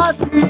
আছি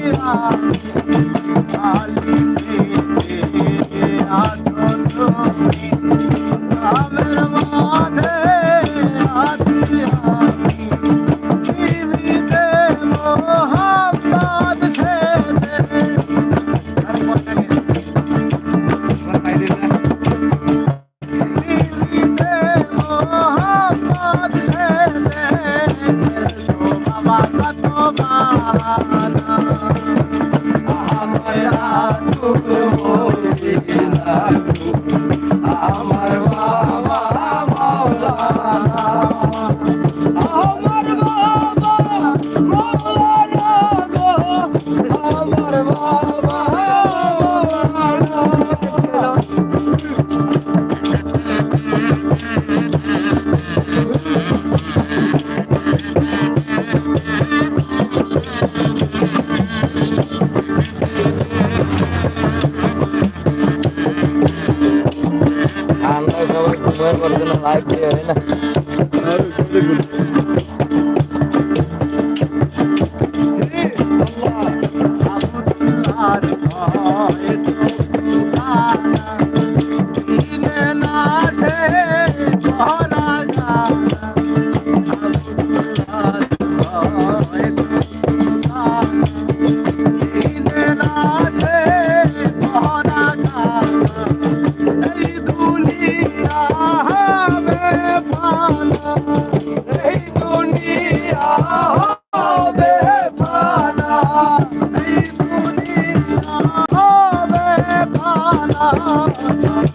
ফানা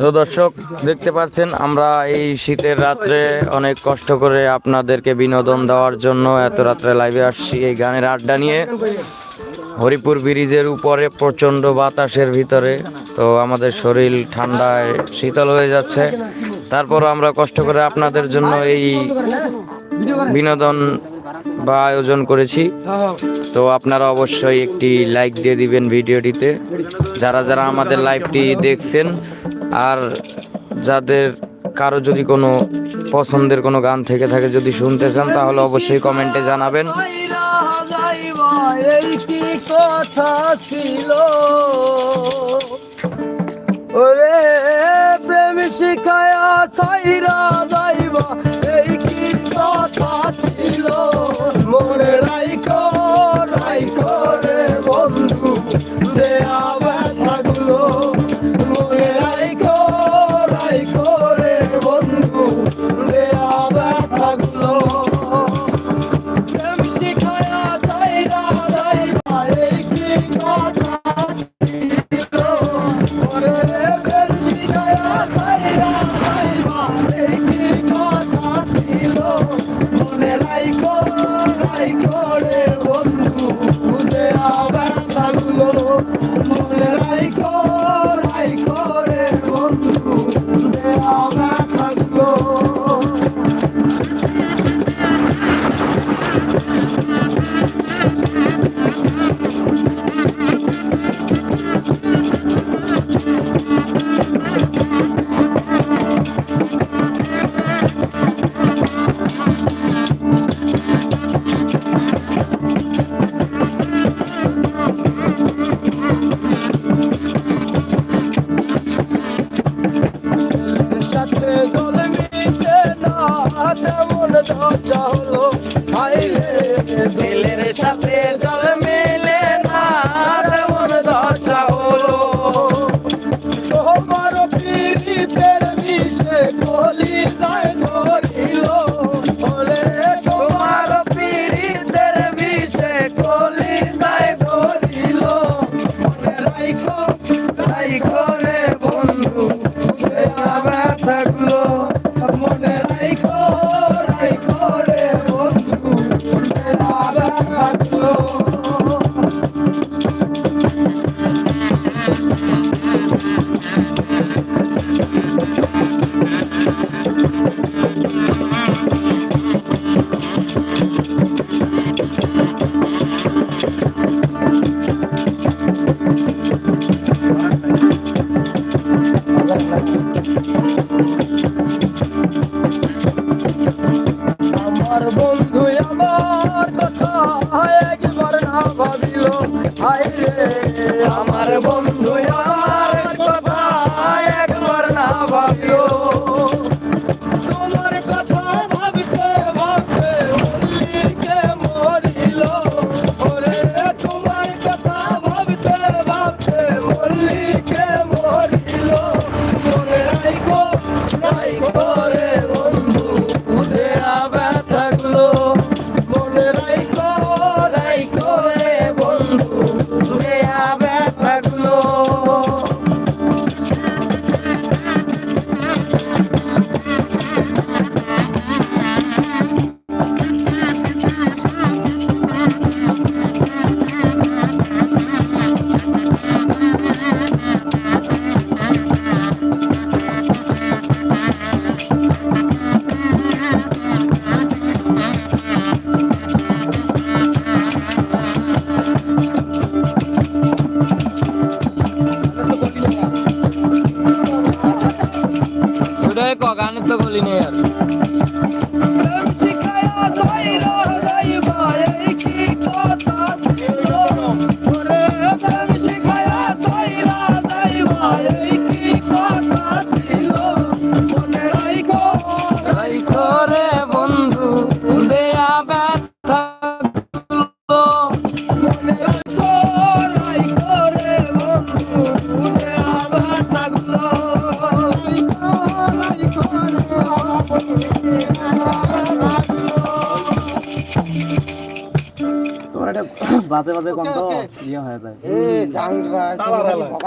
তো দর্শক দেখতে পাচ্ছেন আমরা এই শীতের রাত্রে অনেক কষ্ট করে আপনাদেরকে বিনোদন দেওয়ার জন্য এত রাত্রে লাইভে আসছি এই গানের আড্ডা নিয়ে। হরিপুর ব্রিজের উপরে প্রচণ্ড বাতাসের ভিতরে তো আমাদের শরীর ঠান্ডায় শীতল হয়ে যাচ্ছে। তারপর আমরা কষ্ট করে আপনাদের জন্য এই বিনোদন বা আয়োজন করেছি। তো আপনারা অবশ্যই একটি লাইক দিয়ে দিবেন ভিডিওটিতে। যারা যারা আমাদের লাইভটি দেখছেন, আর যাদের কারও যদি কোনো পছন্দের কোনো গান থেকে থাকে যদি শুনতে চান, তাহলে অবশ্যই কমেন্টে জানাবেন। এই কি কথা ছিল? মনে আমার কথা একবার না ভাবিল। আমার বন্ধু ক গানের তো নেই আর। এটা বাজে বাজে তো ইয়ে হয়ে যায়।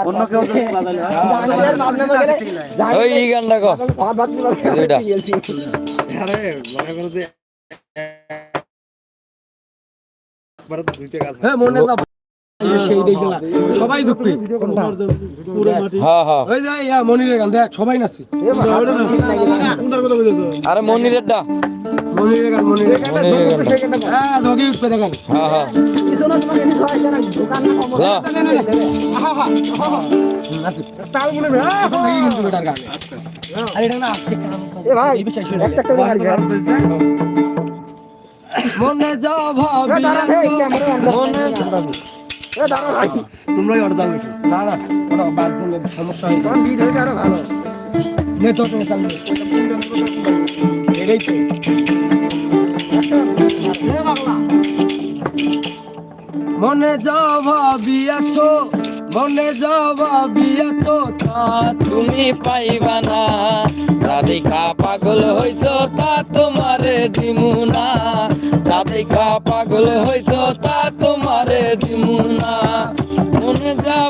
অন্য কেউ যদি বাজালে ওই এই গানটা ক আরে মনে করো যে একবারে তো দুইটা গাছ হ্যাঁ মনে না সবাই হ্যাঁ হ্যাঁ ইয়া মনিরের গান দেখ সবাই নাচছি। আরে মনিরের গান হ্যাঁ হ্যাঁ হ্যাঁ ল তাল মনে হয় এই কিন্তু বেটার গান। আরে এটা না এ ভাই একটা একটা মনে যাও মনে তোমরাই অর্ডার দাও না না ওটা বাদ দিলে সমস্যা হয় তখন বিট হইতে আরও ভালো। নে তো তুমি চালু এটাই তো। মনে আছো মনে আছো, তা তুমি পাইবা না। রাধিকা পাগল হইছ, তা তোমারে দিমু না। রাধিকা পাগল হইছ, তা তোমারে দিমু না। মনে যা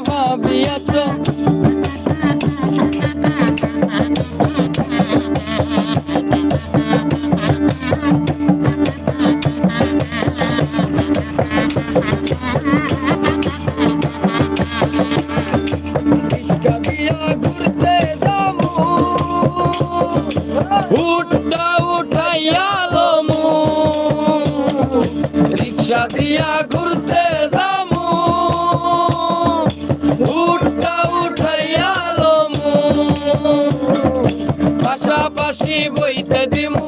বইতে দিমু,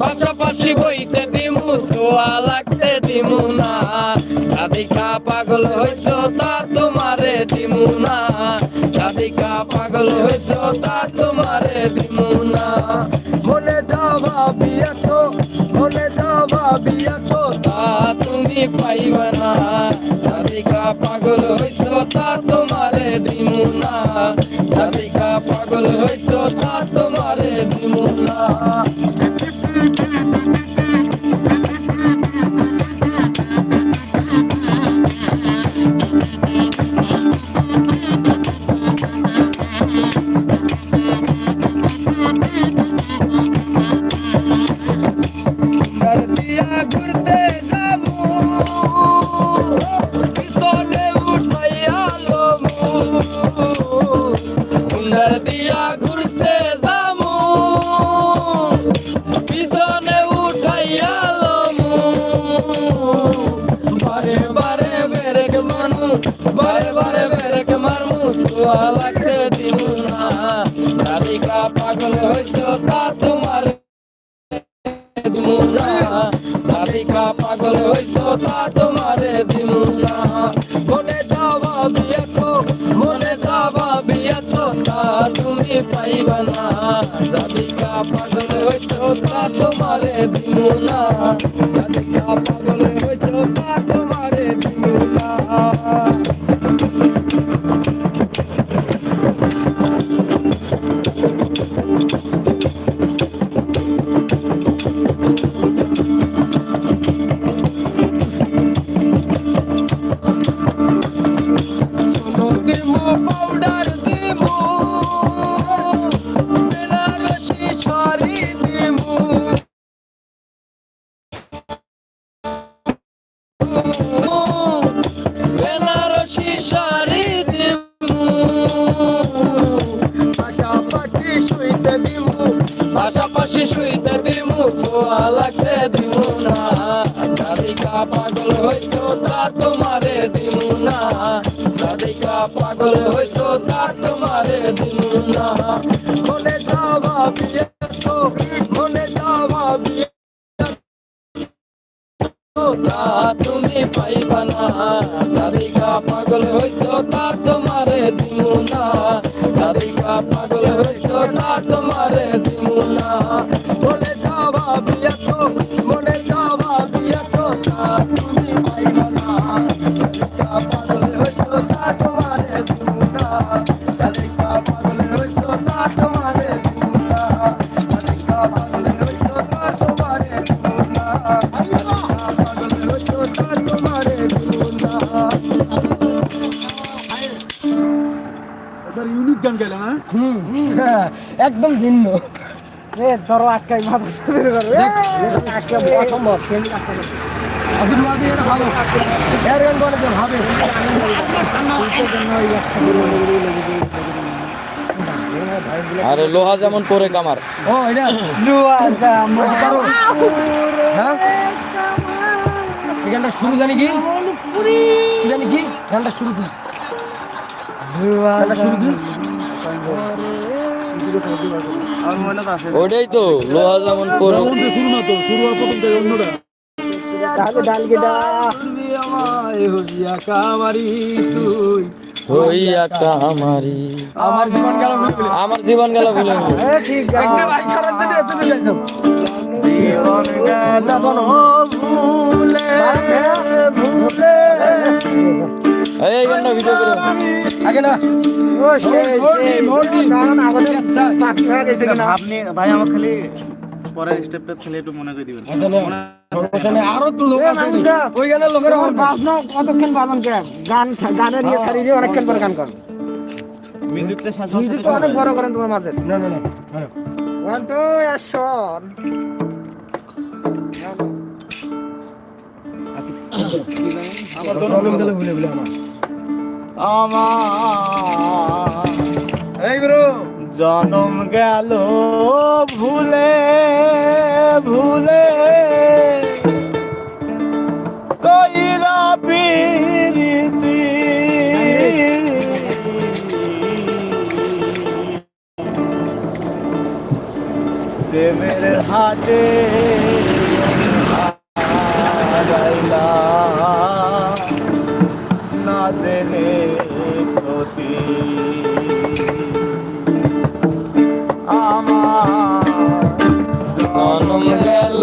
পাশাপাশি বইতে দিমু, সোয়া লাগতে দিমু না। সাদিকা পাগল হইছ, তা তোমারে দিমু না। সাদিকা পাগল হইছ, তা তোমারে দিমু না। মনে যাও ভাবি আছো মনে যা ভাবিয়াছ তা তুমি পাইবা না। সাদিকা পাগল হইছ, তা তোমারে দিমু না। সাদিকা পাগল হইছ, তা সোয়া লাগতে না। রাধিকা পাগল হইছ তা তোমার দিমুনা সাদিকা পাগল হইছ তা তোমারে দিমুনা মনে যাওয়া বিয়েছ মনে তা তুমি পাইবা না। সাদিকা পাগল হইছ তা তোমারে দিমুনা সাদিকা পাগল হইছ সাদিকা পাগল হইছ তা তোমারে দিমু না। মনে যাওয়া বিয়ে মনে যাওয়া বিয়ে তুমি পাইবা না। সাদিকা পাগল হইছ তা তোমারে দিমু না। সাদিকা পাগল হইছ তা তোমারে দিমু গান না একদম ভিন্ন। এ ধরো আটকাই মাথা শুরু করবে আটকা অসম্ভব সেমি আসিফ মাদি এটা ভালো। এর গান করে দেন আরে লোহা যেমন পরে কামার। ও এটা? আচ্ছা পারো হ্যাঁ? এই গানটা শুরু জানি কি? কি জানি কি? গানটা শুরু কি গানটা শুরু কি ওইটাই তো লোহা যেমন পরে। শুরু না তো শুরু হওয়ার প্রথম থেকে অন্যটা ডালে। ডাল গেডা হইয়া কামারি। তুই হইয়া কামারি আমার জীবন গেল ভুলে আমার জীবন গেল ভুলে ঠিক একটা ভাই খারাপ দিনে এত দিন যাইছো। জীবন গেল ভুলে ভুলে এই গানটা ভিডিও করে আগে না ও সেই মোটি, মোটি। কারণ আমাদের হয়ে গেছে কিনা আপনি ভাই আমার খালি পরের স্টেপটা ছেলে একটু মনে করে দিবেন আরও তো লোক আছে ওই গানের লোকের আমার না। বাজনা কতক্ষণ বাজন গান গানের ইয়ে ছাড়ি দিয়ে অনেকক্ষণ পরে গান কর মিউজিকটা শেষ মিউজিক তো অনেক বড় করেন তোমার মাঝে না না না। ওয়ান টু অ্যাকশন জনম গেল ভুলে ভুলে। কইরা পিরিতি। প্রেমের হাটে গাইলাম না জেনে প্রতি আমার জনম গেল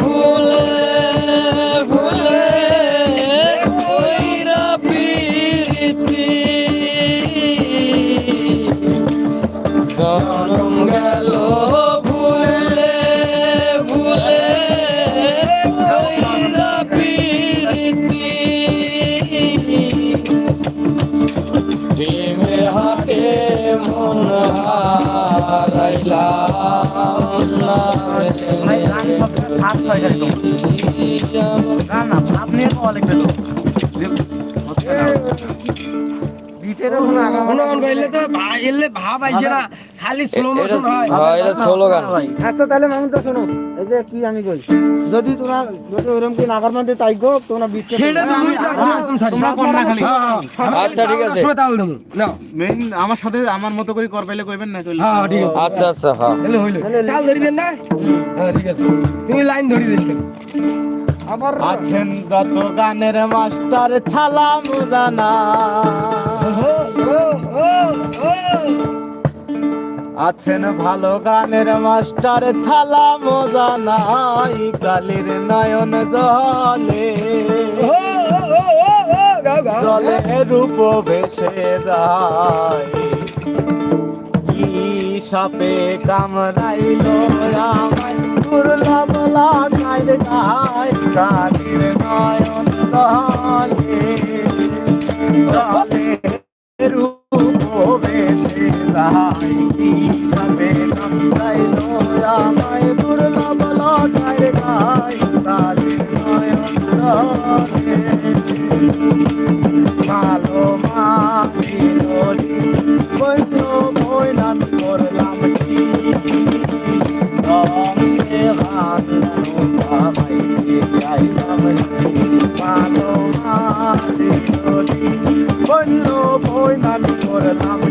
ভুলে ভুলে কইরা প্রীতি। হয় খালি না না ভাব নিয়ে পাওয়া লিখবে তো। ভাব আইছে না খালি স্লো মোশন হয়। আচ্ছা তাহলে মামুন তো শোনো। যে কি আমি কই? যদি তোমরা যদি ওরকম কি নাগার মধ্যে তাই গো তোমরা বিটকে সেটা তো মুই তার দিয়েছিলাম সারি তোমরা কোন না খালি হ্যাঁ হ্যাঁ আচ্ছা ঠিক আছে। সময় তাল দেবো নাও মেইন আমার সাথে আমার মতো করে কর পাইলে কইবেন না চলে হ্যাঁ ঠিক আছে। আচ্ছা আচ্ছা হ্যাঁ। এলে হইল। তাল ধরি দেন না? হ্যাঁ ঠিক আছে। তুমি লাইন ধরি দিস আবার আছেন যত গানের মাস্টার ছালা মুজানা আছেন ভালো গানের মাস্টার ছালা মজা নাই কালির নয়ন জলে। জলে রূপ ভেসে যায়। কি সাপে কামড়াইল আমায় দুর্লভ লাগাই গায় কালির নয়ন জলে। জলে রূপ ভেসে যায়। বাঁধলাম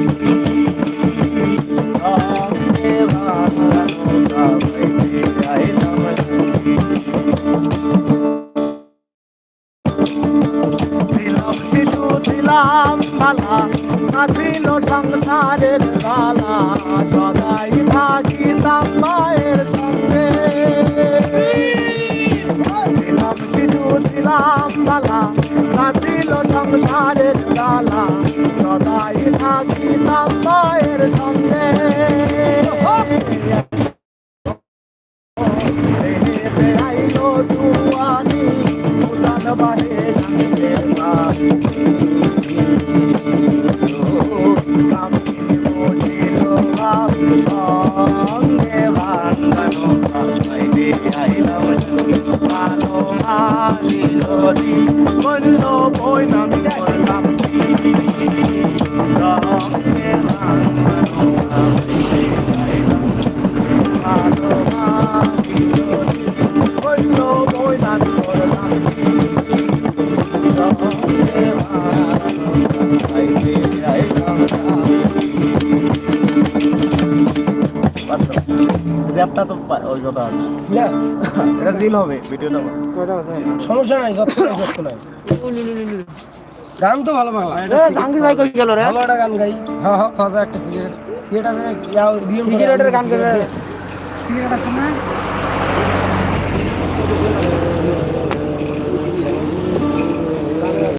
তো পা- আছে। না এটা রিল হবে ভিডিওটা সমস্যা নাই যত যত নাই। গান তো ভালো বাংলা। এ জাহাঙ্গীর ভাই কই গেল রে? ভালো একটা গান গাই। হ্যাঁ হ্যাঁ খাজা একটা সিগারেট সিগারেট আছে ইয়াও দিও সিগারেটের গান গাই সিগারেট আছে না?